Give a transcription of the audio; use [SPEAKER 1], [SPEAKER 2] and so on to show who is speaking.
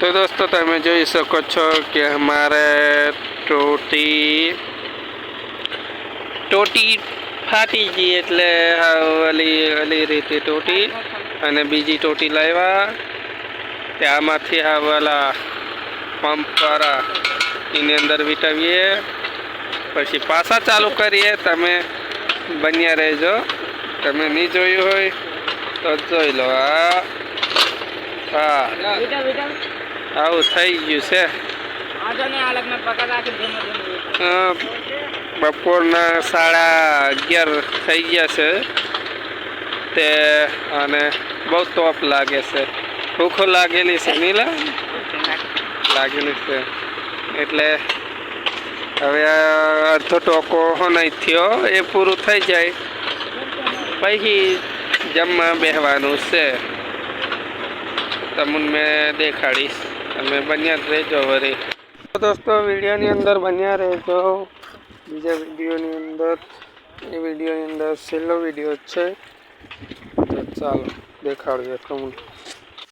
[SPEAKER 1] તો દોસ્તો, તમે જોઈ શકો છો કે અમારે ટોટી ટોટી ફાટી ગઈ એટલે હાવ ઓલી રીતે ટોટી અને બીજી ટોટી લાવ્યા. ત્યાંમાંથી આ પંપ દ્વારા એની અંદર વીટાવીએ. પછી પાછા ચાલુ કરીએ. તમે બન્યા રહેજો. તમે નહીં જોયું હોય તો જોઈ લો. હા.
[SPEAKER 2] હા.
[SPEAKER 1] આવું થઈ ગયું છે. બપોરના સાડા અગિયાર થઈ ગયા છે. તે અને બહુ તોપ લાગે છે. ભૂખો લાગેલી છે નીલા? લાગેલી છે. એટલે હવે અડધો ટોકો નહીં થયો એ પૂરું થઈ જાય. પછી જમવા બેહવાનું છે. તમને મેં દેખાડીશ. તમે બન્યા જ રહેજો વરી. દોસ્તો, વિડીયોની અંદર બન્યા રહેજો. બીજા વિડીયોની અંદર, એ વિડીયોની અંદર છેલ્લો વીડિયો છે. ચાલો દેખાડજો તમને